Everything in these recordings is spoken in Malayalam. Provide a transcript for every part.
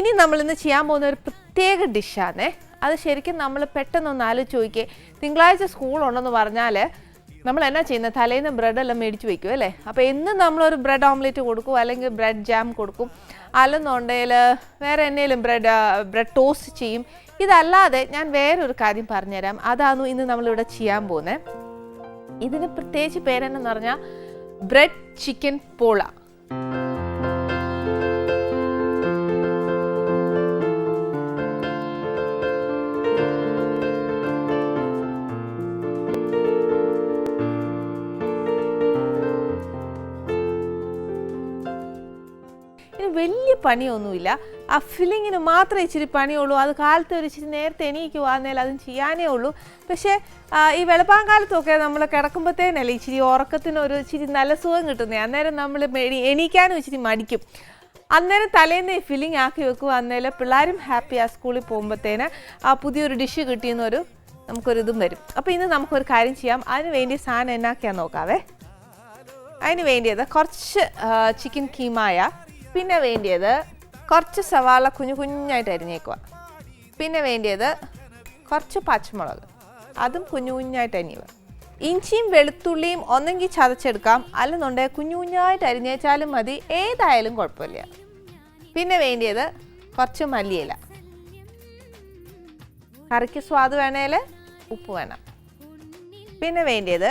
ഇനി നമ്മൾ ഇന്ന് ചെയ്യാൻ പോകുന്ന ഒരു പ്രത്യേക ഡിഷാണേ. അത് ശരിക്കും നമ്മൾ പെട്ടെന്നൊന്ന് ആലോചിച്ച് നോക്കിയേ തിങ്കളാഴ്ച സ്കൂളുണ്ടെന്ന് പറഞ്ഞാൽ നമ്മൾ എന്നാ ചെയ്യുന്നത് തലേന്ന് ബ്രെഡെല്ലാം മേടിച്ച് വെക്കും അല്ലേ? അപ്പോൾ എന്ന് നമ്മളൊരു ബ്രെഡ് ഓംലെറ്റ് കൊടുക്കും അല്ലെങ്കിൽ ബ്രെഡ് ജാം കൊടുക്കും. അല്ലെന്നുണ്ടെങ്കിൽ വേറെ എന്നേലും ബ്രെഡ് ബ്രെഡ് ടോസ്റ്റ് ചെയ്യും. ഇതല്ലാതെ ഞാൻ വേറൊരു കാര്യം പറഞ്ഞുതരാം. അതാണ് ഇന്ന് നമ്മളിവിടെ ചെയ്യാൻ പോകുന്നത് ഇതിന് പ്രത്യേകിച്ച് പേരെന്നു പറഞ്ഞാൽ ബ്രെഡ് ചിക്കൻ പോള. പണിയൊന്നുമില്ല. ആ ഫില്ലിങ്ങിന് മാത്രമേ ഇച്ചിരി പണിയുള്ളൂ. അത് കാലത്ത് ഒരു ഇച്ചിരി നേരത്തെ എണീക്കുവാന്നേൽ അതും ചെയ്യാനേ ഉള്ളൂ. പക്ഷേ ഈ വെളുപ്പാങ്കാലത്തൊക്കെ നമ്മൾ കിടക്കുമ്പോഴത്തേനല്ലേ ഇച്ചിരി ഉറക്കത്തിന് ഒരു ഇച്ചിരി നല്ല സുഖം കിട്ടുന്നത് അന്നേരം നമ്മൾ എണീക്കാനും ഇച്ചിരി മടിക്കും. അന്നേരം തലേന്ന് ഈ ഫില്ലിംഗ് ആക്കി വെക്കുക. അന്നേരം പിള്ളേരും ഹാപ്പി ആ സ്കൂളിൽ പോകുമ്പോഴത്തേന് ആ പുതിയൊരു ഡിഷ് കിട്ടിയെന്നൊരു നമുക്കൊരു ഇതും വരും. അപ്പോൾ ഇന്ന് നമുക്കൊരു കാര്യം ചെയ്യാം. അതിന് വേണ്ടി സാധനം എന്നാക്കിയാൽ നോക്കാവേ? അതിന് വേണ്ടിയത് കുറച്ച് ചിക്കൻ കീമായ പിന്നെ വേണ്ടിയത് കുറച്ച് സവാള കുഞ്ഞു കുഞ്ഞായിട്ട് അരിഞ്ഞേക്കുക. പിന്നെ വേണ്ടിയത് കുറച്ച് പച്ചമുളക്. അതും കുഞ്ഞു കുഞ്ഞായിട്ട് അരിയുക ഇഞ്ചിയും വെളുത്തുള്ളിയും ഒന്നെങ്കിൽ ചതച്ചെടുക്കാം. അല്ലെന്നുണ്ടെങ്കിൽ കുഞ്ഞു കുഞ്ഞായിട്ട് അരിഞ്ഞേച്ചാലും മതി. ഏതായാലും കുഴപ്പമില്ല. പിന്നെ വേണ്ടിയത് കുറച്ച് മല്ലിയില. കറിക്ക് സ്വാദ് വേണേൽ ഉപ്പ് വേണം. പിന്നെ വേണ്ടിയത്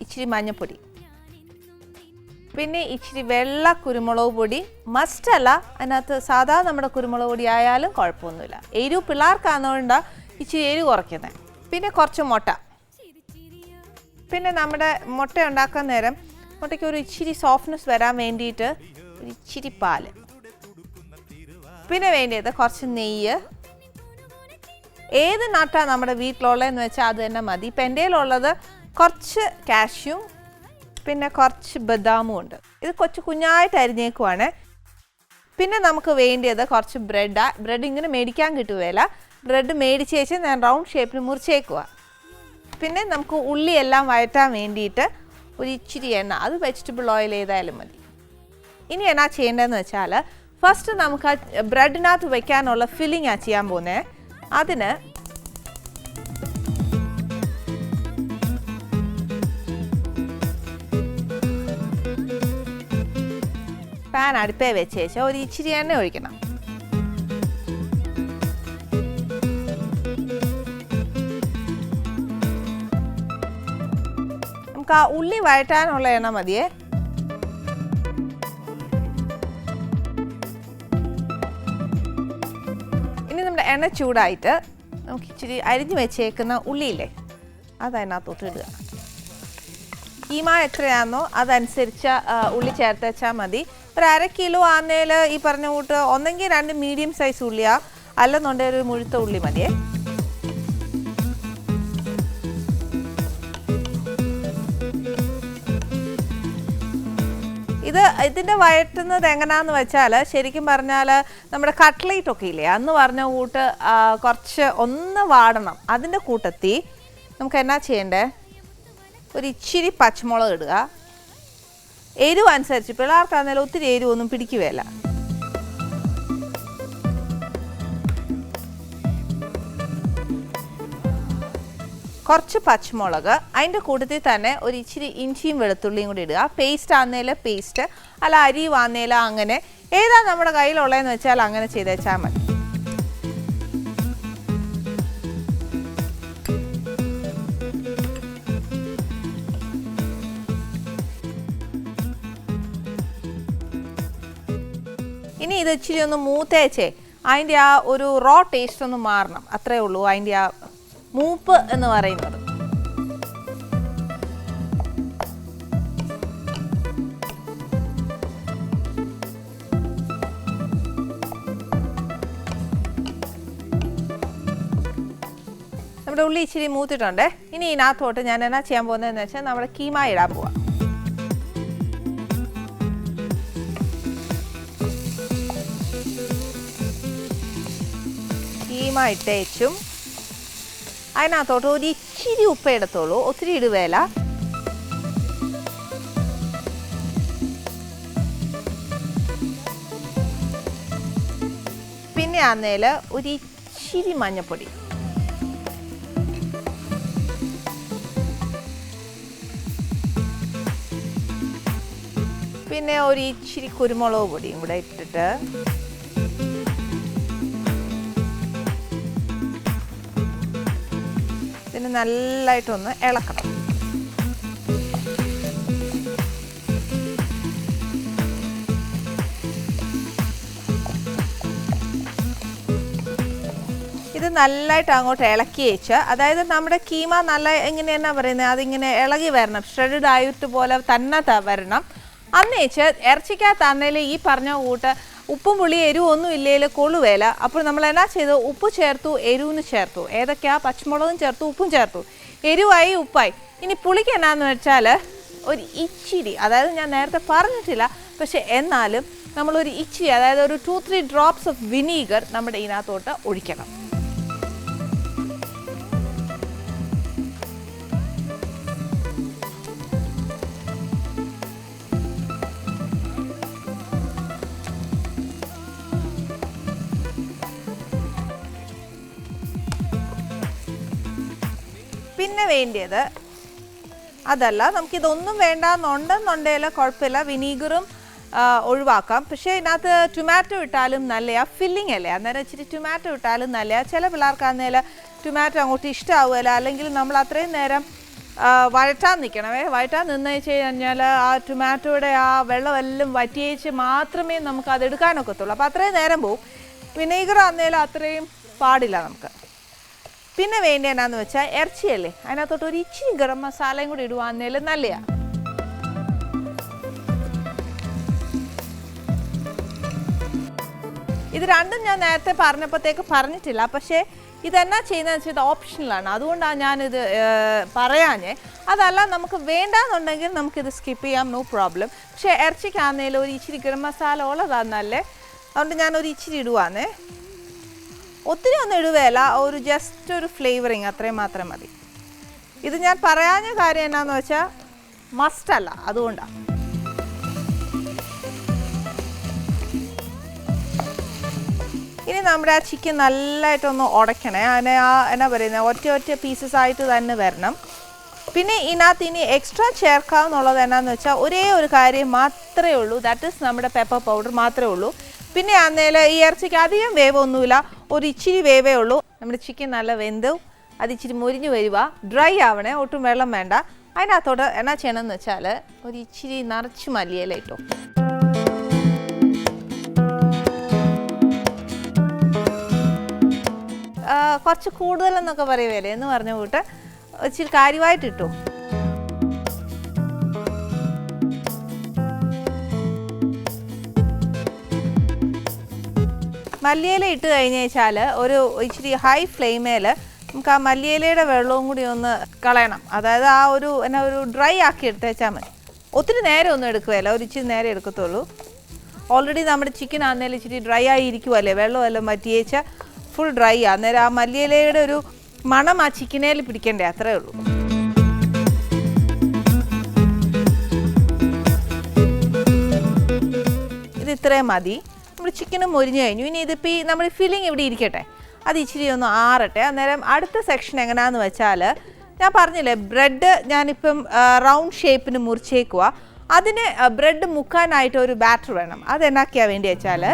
ഇച്ചിരി മഞ്ഞൾപ്പൊടി പിന്നെ ഇച്ചിരി വെള്ള കുരുമുളക് പൊടി. മസ്റ്റ് അല്ല അതിനകത്ത് സാധാ നമ്മുടെ കുരുമുളക് പൊടി ആയാലും കുഴപ്പമൊന്നുമില്ല. എരിവ് പിള്ളേർക്കാണെന്നുകൊണ്ട് ഇച്ചിരി എരിവ് കുറയ്ക്കുന്നത് പിന്നെ കുറച്ച് മുട്ട. പിന്നെ നമ്മുടെ മുട്ട ഉണ്ടാക്കാൻ നേരം മുട്ടയ്ക്ക് ഒരു ഇച്ചിരി സോഫ്റ്റ്നെസ് വരാൻ വേണ്ടിയിട്ട് ഒരു ഇച്ചിരി പാൽ. പിന്നെ വേണ്ടിയത് കുറച്ച് നെയ്യ്. ഏത് നട്ടാണ് നമ്മുടെ വീട്ടിലുള്ളതെന്ന് വെച്ചാൽ അത് തന്നെ മതി. ഇപ്പം എന്റെ കയ്യിലുള്ളത് കുറച്ച് കാഷ്യും പിന്നെ കുറച്ച് ബദാമും ഉണ്ട്. ഇത് കൊച്ചു കുഞ്ഞായിട്ട് അരിഞ്ഞേക്കുവാണ്. പിന്നെ നമുക്ക് വേണ്ടിയത് കുറച്ച് ബ്രെഡാ. ബ്രെഡ് ഇങ്ങനെ മേടിക്കാൻ കിട്ടുകയില്ല. ബ്രെഡ് മേടിച്ച് വെച്ച് ഞാൻ റൗണ്ട് ഷേപ്പിൽ മുറിച്ചേക്കുക പിന്നെ നമുക്ക് ഉള്ളി എല്ലാം വഴറ്റാൻ വേണ്ടിയിട്ട് ഒരു ഇച്ചിരി എണ്ണ. അത് വെജിറ്റബിൾ ഓയിൽ ഏതായാലും മതി. ഇനി എന്നാ ചെയ്യേണ്ടതെന്ന് വെച്ചാൽ ഫസ്റ്റ് നമുക്ക് ബ്രെഡിനകത്ത് വയ്ക്കാനുള്ള ഫില്ലിങ്ങാണ് ചെയ്യാൻ പോകുന്നത് അതിന് പാൻ അടുപ്പേ വെച്ചേച്ച് ഒരു ഇച്ചിരി എണ്ണ ഒഴിക്കണം. നമുക്ക് ആ ഉള്ളി വഴറ്റാനുള്ള എണ്ണ മതിയേ. ഇനി നമ്മുടെ എണ്ണ ചൂടായിട്ട് നമുക്ക് ഇച്ചിരി അരിഞ്ഞു വെച്ചേക്കുന്ന ഉള്ളിയില്ലേ അതതിനകത്തോട്ട് ഇടുക. കീമ എത്രയാണോ അതനുസരിച്ച് ഉള്ളി ചേർത്ത് വെച്ചാൽ മതി. ഒരു അര കിലോ ആന്നേൽ ഈ പറഞ്ഞ കൂട്ട് ഒന്നെങ്കിൽ രണ്ട് മീഡിയം സൈസ് ഉള്ളിയാ. അല്ലെന്നുണ്ടെങ്കിൽ ഒരു മുഴുത്ത ഉള്ളി മതിയേ. ഇത് ഇതിന്റെ വയറ്റുന്നത് എങ്ങനെയാന്ന് വെച്ചാൽ ശരിക്കും പറഞ്ഞാൽ നമ്മുടെ കട്ട്ലേറ്റ് ഒക്കെ ഇല്ലേ? അന്ന് പറഞ്ഞ കൂട്ട് കുറച്ച് ഒന്ന് വാടണം. അതിന്റെ കൂട്ടത്തി നമുക്ക് എന്നാ ചെയ്യണ്ടേ? ഒരു ഇച്ചിരി പച്ചമുളക് ഇടുക. എരിവ് അനുസരിച്ച് പിള്ളേർക്കാണെങ്കിലും ഒത്തിരി എരിവൊന്നും പിടിക്കുകയല്ല. കുറച്ച് പച്ചമുളക് അതിന്റെ കൂട്ടത്തിൽ തന്നെ ഒരു ഇച്ചിരി ഇഞ്ചിയും വെളുത്തുള്ളിയും കൂടി ഇടുക. പേസ്റ്റ് ആന്നേൽ പേസ്റ്റ് അല്ല അരി വാന്നേല അങ്ങനെ. ഏതാ നമ്മുടെ കയ്യിലുള്ളതെന്ന് വെച്ചാൽ അങ്ങനെ ചെയ്തേച്ചാൽ മതി. ഇനി ഇത് ഇച്ചിരി ഒന്ന് മൂത്തേച്ചേ. അതിന്റെ ആ ഒരു റോ ടേസ്റ്റ് ഒന്ന് മാറണം. അത്രേ ഉള്ളൂ. അതിന്റെ ആ മൂപ്പ് എന്ന് പറയുന്നത്. നമ്മുടെ ഉള്ളി ഇച്ചിരി മൂത്തിട്ടുണ്ട്. ഇനി ഇതിനകത്തോട്ട് ഞാൻ എന്നാ ചെയ്യാൻ പോകുന്നതെന്ന് വെച്ചാൽ നമ്മുടെ കീമ ഇടാൻ പോവാം. കീമ ഇട്ടേച്ചും അതിനകത്തോട്ട് ഒരു ഇച്ചിരി ഉപ്പ് എടുത്തോളൂ ഒത്തിരി ഇടുവേല. പിന്നെ ആന്നേൽ ഒരു ഇച്ചിരി മഞ്ഞപ്പൊടി. പിന്നെ ഒരു ഇച്ചിരി കുരുമുളക് പൊടിയും കൂടെ ഇട്ടിട്ട് ഇതിന് നല്ലതായിട്ടൊന്ന് ഇളക്കണം. ഇത് നല്ലതായിട്ട് അങ്ങോട്ട് ഇളക്കി വെച്ച് അതായത് നമ്മുടെ കീമ നല്ല എങ്ങനെ എന്നാ പറയുന്നത് അതിങ്ങനെ ഇളകി വരണം ഷ്രെഡഡ് ആയിട്ട് പോലെ തന്നെ വരണം. അന്നേച്ച് ഇറച്ചിക്കകത്താന്നേൽ ഈ പറഞ്ഞ കൂട്ട് ഉപ്പും പുളി എരിവും ഒന്നും ഇല്ലേൽ കൊള്ളുവേല. അപ്പോൾ നമ്മൾ എന്നാ ചെയ്തു ഉപ്പ് ചേർത്തു എരിവിന് ചേർത്തു. ഏതൊക്കെയാ? പച്ചമുളകും ചേർത്തു ഉപ്പും ചേർത്തു. എരിവായി ഉപ്പായി. ഇനി പുളിക്ക് എന്നാന്ന് വെച്ചാൽ ഒരു ഇച്ചിരി അതായത് ഞാൻ നേരത്തെ പറഞ്ഞിട്ടില്ല പക്ഷെ എന്നാലും നമ്മളൊരു ഇച്ചിരി അതായത് ഒരു two three drops of vinegar നമ്മുടെ ഇതിനകത്തോട്ട് ഒഴിക്കണം. പിന്നെ വേണ്ടിയത്. അതല്ല നമുക്ക് നമുക്കിതൊന്നും വേണ്ടാന്നുണ്ടെന്നുണ്ടെങ്കിൽ കുഴപ്പമില്ല. വിനീഗറും ഒഴിവാക്കാം. പക്ഷേ ഇതിനകത്ത് ടൊമാറ്റോ ഇട്ടാലും നല്ലയാ. ഫില്ലിംഗ് അല്ലേ? അന്നേരം ഇച്ചിരി ടൊമാറ്റോ ഇട്ടാലും നല്ലയാ. ചില പിള്ളേർക്കാന്നേൽ ടൊമാറ്റോ അങ്ങോട്ട് ഇഷ്ടമാവുമല്ല അല്ലെങ്കിൽ നമ്മൾ അത്രയും നേരം വഴറ്റാൻ നിൽക്കണമേ വഴറ്റാൻ നിന്ന് വെച്ച് കഴിഞ്ഞാൽ ആ ടൊമാറ്റോയുടെ ആ വെള്ളമെല്ലാം വറ്റിയേച്ച് മാത്രമേ നമുക്ക് അത് എടുക്കാനൊക്കത്തുള്ളൂ അപ്പോൾ അത്രയും നേരം പോവും. വിനീഗർ ആന്നേലും അത്രയും പാടില്ല നമുക്ക്. പിന്നെ വേണ്ട എന്നാന്ന് വെച്ചാൽ ഇറച്ചിയല്ലേ? അതിനകത്തോട്ട് ഒരു ഇച്ചിരി ഗരം മസാലയും കൂടി ഇടുവാന്നേലും നല്ലയാ. ഇത് രണ്ടും ഞാൻ നേരത്തെ പറഞ്ഞപ്പോഴത്തേക്ക് പറഞ്ഞിട്ടില്ല. പക്ഷേ ഇതെന്നാ ചെയ്യുന്നതെന്ന് വെച്ചാൽ ഇത് ഓപ്ഷണലാണ് അതുകൊണ്ടാണ് ഞാനിത് പറയാഞ്ഞേ. അതല്ല നമുക്ക് വേണ്ടാന്നുണ്ടെങ്കിൽ നമുക്കിത് സ്കിപ്പ് ചെയ്യാം നോ പ്രോബ്ലം. പക്ഷേ ഇറച്ചിക്കാന്നേലും ഒരു ഇച്ചിരി ഗരം മസാല ഉള്ളതാന്നല്ലേ? അതുകൊണ്ട് ഞാനൊരു ഇച്ചിരി ഇടുവാന്നേ. ഒത്തിരി ഒന്നും ഇടുകയല്ല ഒരു ജസ്റ്റ് ഒരു ഫ്ലേവറിങ് അത്രയും മാത്രം മതി. ഇത് ഞാൻ പറയാഞ്ഞ കാര്യം എന്നാന്ന് വെച്ചാൽ മസ്റ്റ് അല്ല അതുകൊണ്ടാണ് ഇനി നമ്മുടെ ആ ചിക്കൻ നല്ലതായിട്ടൊന്ന് ഉടയ്ക്കണേ അതിനെ ആ എന്നാ പറയുന്നത് ഒറ്റ ഒറ്റ പീസസ് ആയിട്ട് തന്നെ വരണം. പിന്നെ ഇതിനകത്ത് ഇനി എക്സ്ട്രാ ചേർക്കാവുന്നുള്ളത് എന്നാന്ന് വെച്ചാൽ ഒരേ ഒരു കാര്യം മാത്രമേ ഉള്ളൂ. ദാറ്റ് ഇസ് നമ്മുടെ പെപ്പർ പൗഡർ മാത്രമേ ഉള്ളൂ. പിന്നെ അന്നേൽ ഈ ഇറച്ചിക്ക് അധികം വേവൊന്നുമില്ല. ഒരു ഇച്ചിരി വേവേ ഉള്ളൂ. നമ്മുടെ ചിക്കൻ നല്ല വെന്തു. അത് ഇച്ചിരി മുരിഞ്ഞു വരിക ഡ്രൈ ആവണേ ഒട്ടും വെള്ളം വേണ്ട. അതിനകത്തോട്ട് എന്നാ ചെയ്യണമെന്ന് വെച്ചാൽ ഒരു ഇച്ചിരി നിറച്ച് മല്ലിയില ഇട്ടു. കുറച്ച് കൂടുതലെന്നൊക്കെ പറയുമല്ലേ എന്ന് പറഞ്ഞ കൂട്ട് ഇച്ചിരി കാര്യമായിട്ട് മല്ലിയില ഇട്ട് കഴിഞ്ഞ് വെച്ചാൽ ഒരു ഇച്ചിരി ഹൈ ഫ്ലെയിമേൽ നമുക്ക് ആ മല്ലിയിലയുടെ വെള്ളവും കൂടി ഒന്ന് കളയണം. അതായത് ആ ഒരു എന്നാ ഒരു ഡ്രൈ ആക്കി എടുത്തേച്ചാൽ മതി. ഒത്തിരി നേരം ഒന്നും എടുക്കുകയല്ല. ഒരു ഇച്ചിരി നേരം എടുക്കത്തുള്ളൂ. ഓൾറെഡി നമ്മുടെ ചിക്കൻ ആന്നേലും ഇച്ചിരി ഡ്രൈ ആയി ഇരിക്കുമല്ലേ വെള്ളമെല്ലാം വറ്റിയേച്ചാൽ ഫുൾ ഡ്രൈ ആ. അന്നേരം ആ മല്ലിയിലയുടെ ഒരു മണം ആ ചിക്കനേൽ പിടിക്കണ്ടേ? അത്രേ ഉള്ളൂ. ഇത് ഇത്രയും മതി. നമ്മൾ ചിക്കനും മുരിഞ്ഞു കഴിഞ്ഞു. ഇനി ഇതിപ്പോൾ ഈ നമ്മൾ ഫില്ലിങ് ഇവിടെ ഇരിക്കട്ടെ. അത് ഇച്ചിരി ഒന്ന് ആറട്ടെ. അന്നേരം അടുത്ത സെക്ഷൻ എങ്ങനെയാണെന്ന് വെച്ചാൽ ഞാൻ പറഞ്ഞില്ലേ ബ്രെഡ് ഞാനിപ്പം റൗണ്ട് ഷേപ്പിന് മുറിച്ചേക്കുക അതിന് ബ്രെഡ് മുക്കാനായിട്ട് ഒരു ബാറ്റർ വേണം. അത് എന്നാക്കിയാ വേണ്ടി വെച്ചാൽ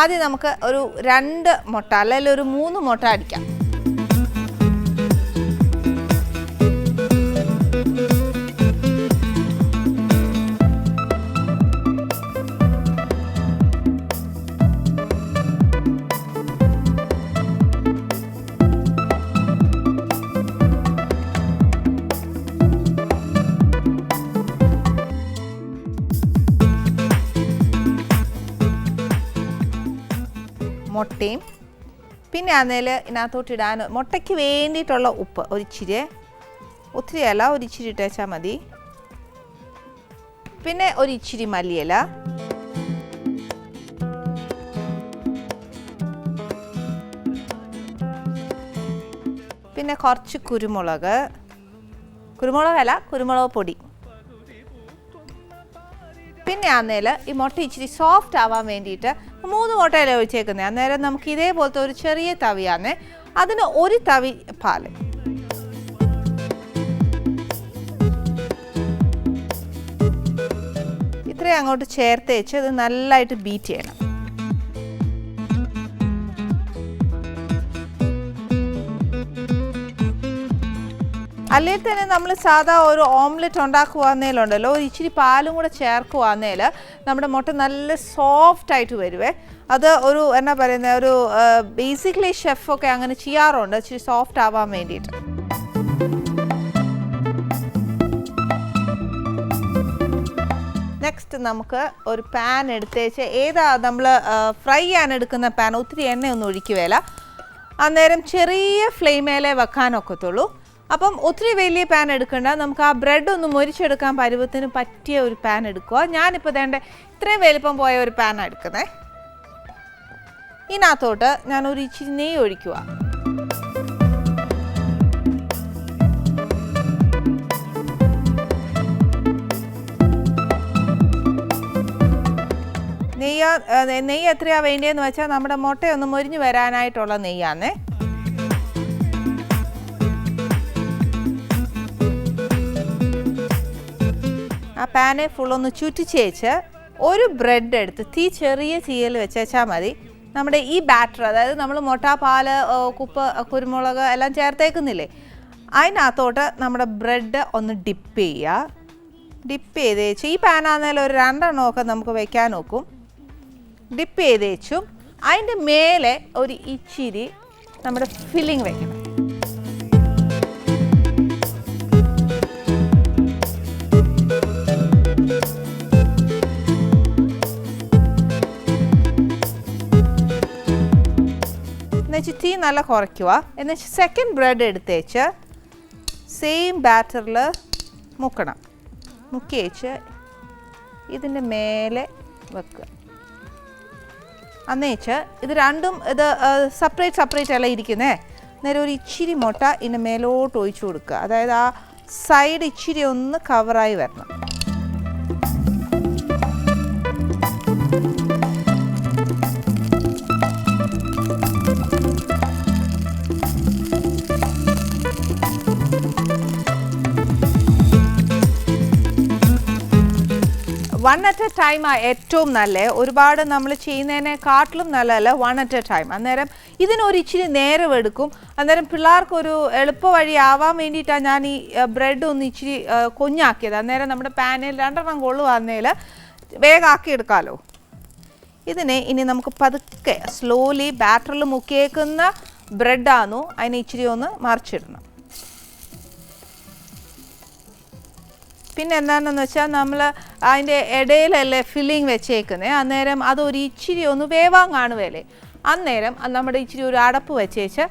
ആദ്യം നമുക്ക് ഒരു രണ്ട് മുട്ട അല്ലെങ്കിൽ ഒരു മൂന്ന് മുട്ട അടിക്കാം. മുട്ടയും. പിന്നെ അതിൽ ഇതിനകത്തോട്ട് ഇടാൻ മുട്ടയ്ക്ക് വേണ്ടിയിട്ടുള്ള ഉപ്പ് ഒരിച്ചിരി ഒത്തിരി അല്ല ഒരിച്ചിരി ഇട്ടേച്ചാൽ മതി. പിന്നെ ഒരിച്ചിരി മല്ലിയില. പിന്നെ കുറച്ച് കുരുമുളക്. കുരുമുളകല്ല കുരുമുളക് പൊടി. പിന്നെ അന്നേൽ ഈ മുട്ട ഇച്ചിരി സോഫ്റ്റ് ആവാൻ വേണ്ടിയിട്ട് മൂന്ന് മുട്ടയല്ലേ ഒഴിച്ചേക്കുന്നത് അന്നേരം നമുക്ക് ഇതേപോലത്തെ ഒരു ചെറിയ തവിയാന്നേ അതിന് ഒരു തവി പാൽ. ഇത്രയും അങ്ങോട്ട് ചേർത്ത് വെച്ച് ഇത് നല്ലതായിട്ട് ബീറ്റ് ചെയ്യണം. അല്ലെങ്കിൽ തന്നെ നമ്മൾ സാധാ ഒരു ഓംലെറ്റ് ഉണ്ടാക്കുവാന്നേലുണ്ടല്ലോ ഒരു ഇച്ചിരി പാലും കൂടെ ചേർക്കുവാന്നേൽ നമ്മുടെ മുട്ട നല്ല സോഫ്റ്റ് ആയിട്ട് വരുവേ. അത് ഒരു എന്നാ പറയുന്നത് ഒരു ബേസിക്കലി ഷെഫൊക്കെ അങ്ങനെ ചെയ്യാറുണ്ട് ഇച്ചിരി സോഫ്റ്റ് ആവാൻ വേണ്ടിയിട്ട്. നെക്സ്റ്റ് നമുക്ക് ഒരു പാൻ എടുത്തേച്ച് ഏതാ നമ്മൾ ഫ്രൈ ചെയ്യാൻ എടുക്കുന്ന പാൻ ഒത്തിരി എണ്ണയൊന്നും ഒഴിക്കുകയില്ല അന്നേരം ചെറിയ ഫ്ലെയിമേലേ വെക്കാനൊക്കത്തുള്ളൂ. അപ്പം ഒത്തിരി വലിയ പാൻ എടുക്കണ്ട. നമുക്ക് ആ ബ്രെഡ് ഒന്ന് മൊരിച്ചെടുക്കാൻ പരുവത്തിന് പറ്റിയ ഒരു പാൻ എടുക്കുക. ഞാനിപ്പോൾ വേണ്ട ഇത്രയും വലിപ്പം പോയ ഒരു പാനാണ് എടുക്കുന്നത് ഇതിനകത്തോട്ട് ഞാൻ ഒരു ഇച്ചിരി നെയ്യ് ഒഴിക്കുക. നെയ്യ് നെയ്യ് എത്രയാണ് വേണ്ടതെന്ന് വെച്ചാൽ നമ്മുടെ മുട്ടയൊന്ന് മുരിഞ്ഞ് വരാനായിട്ടുള്ള നെയ്യാന്നേ. പാനെ ഫുള്ളൊന്ന് ചുറ്റിച്ചേച്ച് ഒരു ബ്രെഡ് എടുത്ത് തീ ചെറിയ തീയിൽ വെച്ചാൽ മതി. നമ്മുടെ ഈ ബാറ്റർ അതായത് നമ്മൾ മുട്ട പാൽ കുപ്പ് കുരുമുളക് എല്ലാം ചേർത്തേക്കുന്നില്ലേ? അതിനകത്തോട്ട് നമ്മുടെ ബ്രെഡ് ഒന്ന് ഡിപ്പ് ചെയ്യുക. ഡിപ്പ് ചെയ്ത് വെച്ച് ഈ പാനാന്നേലും ഒരു രണ്ടെണ്ണമൊക്കെ നമുക്ക് വെക്കാൻ നോക്കും. ഡിപ്പ് ചെയ്ത് വെച്ചും അതിന്റെ മേലെ ഒരു ഇച്ചിരി നമ്മുടെ ഫില്ലിങ് വെക്കണം എന്നുവെച്ച് തീ നല്ല കുറയ്ക്കുക. എന്നുവെച്ച് സെക്കൻഡ് ബ്രെഡ് എടുത്തേച്ച് സെയിം ബാറ്ററിൽ മുക്കണം. മുക്കി വെച്ച് ഇതിന്റെ മേലെ വെക്കുക. അന്നേച്ച് ഇത് രണ്ടും ഇത് സെപ്പറേറ്റ് സെപ്പറേറ്റ് അല്ല ഇരിക്കുന്നേ. നേരെ ഒരു ഇച്ചിരി മുട്ട ഇതിന്റെ മേലോട്ട് ഒഴിച്ചു കൊടുക്കുക. അതായത് ആ സൈഡ് ഇച്ചിരി ഒന്ന് കവറായി വരണം. വൺ അറ്റ് എ ടൈം ആ ഏറ്റവും നല്ല? ഒരുപാട് നമ്മൾ ചെയ്യുന്നതിനെക്കാട്ടിലും നല്ലതല്ല വൺ അറ്റ് എ ടൈം അന്നേരം ഇതിനൊരു ഇച്ചിരി നേരം എടുക്കും. അന്നേരം പിള്ളേർക്ക് ഒരു എളുപ്പ വഴി ആവാൻ വേണ്ടിയിട്ടാണ് ഞാൻ ഈ ബ്രെഡ് ഒന്ന് ഇച്ചിരി കൊഞ്ഞാക്കിയത്. അന്നേരം നമ്മുടെ പാനിൽ രണ്ടെണ്ണം കൊള്ളുവാന്നേൽ വേഗം ആക്കി എടുക്കാമല്ലോ ഇതിനെ ഇനി നമുക്ക് പതുക്കെ സ്ലോലി ബാറ്ററിൽ മുക്കിയേക്കുന്ന ബ്രെഡാണോ അതിനെ ഇച്ചിരി ഒന്ന് മറിച്ചിടണം. പിന്നെ എന്താണെന്ന് വെച്ചാൽ നമ്മൾ അതിന്റെ ഇടയിലല്ലേ ഫില്ലിങ് വെച്ചേക്കുന്നത് അന്നേരം അതൊരു ഇച്ചിരി ഒന്ന് വേവാൻ കാണുവല്ലേ അന്നേരം നമ്മുടെ ഇച്ചിരി ഒരു അടപ്പ് വെച്ചേച്ച്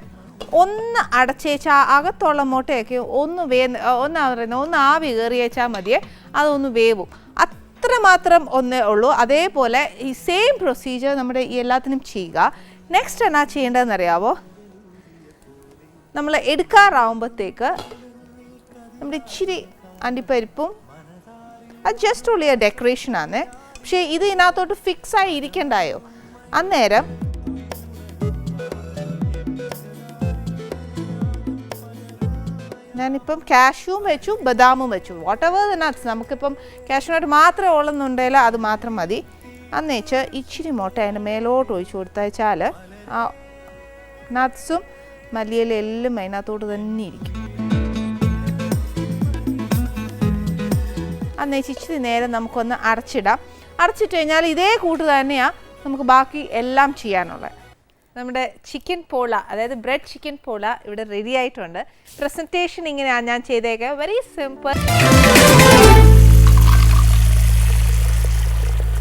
ഒന്ന് അടച്ചേച്ച് അകത്തുള്ള മുട്ടയൊക്കെ ഒന്ന് വേ ഒന്ന് പറയുന്നത് ഒന്ന് ആവി കയറിയേച്ചാൽ മതിയേ. അതൊന്ന് വേവും. അത്രമാത്രം ഒന്നേ ഉള്ളൂ. അതേപോലെ ഈ സെയിം പ്രൊസീജിയർ നമ്മുടെ ഈ എല്ലാത്തിനും ചെയ്യുക. നെക്സ്റ്റ് എന്നാ ചെയ്യേണ്ടതെന്ന് അറിയാവോ? നമ്മൾ എടുക്കാറാവുമ്പോഴത്തേക്ക് നമ്മുടെ ഇച്ചിരി അണ്ടിപ്പരിപ്പും. അത് ജസ്റ്റ് ഉള്ളിയ ഡെക്കറേഷൻ ആണ്. പക്ഷേ ഇത് ഇതിനകത്തോട്ട് ഫിക്സ് ആയി ഇരിക്കണ്ടായോ? അന്നേരം ഞാനിപ്പം കാഷ്യൂം വെച്ചു ബദാമും വെച്ചു. വാട്ട് എവർ ദ നട്ട്സ് നമുക്കിപ്പം കാഷ്യൂ മാത്രം ഉള്ളെന്നുണ്ടെങ്കിൽ അത് മാത്രം മതി. അന്നേച്ച് ഇച്ചിരി മുട്ട അതിന്റെ മേലോട്ട് ഒഴിച്ചു കൊടുത്തയച്ചാൽ ആ നട്ട്സും മല്ലിയിലെല്ലാം അതിനകത്തോട്ട് തന്നെ ഇരിക്കും. അന്നേച്ച് ഇച്ചിരി നേരം നമുക്കൊന്ന് അരച്ചിടാം. അരച്ചിട്ട് കഴിഞ്ഞാൽ ഇതേ കൂട്ട് തന്നെയാണ് നമുക്ക് ബാക്കി എല്ലാം ചെയ്യാനുള്ളത്. നമ്മുടെ ചിക്കൻ പോള അതായത് ബ്രെഡ് ചിക്കൻ പോള ഇവിടെ റെഡി ആയിട്ടുണ്ട്. പ്രസന്റേഷൻ ഇങ്ങനെയാണ് ഞാൻ ചെയ്തേക്കുക വെരി സിമ്പിൾ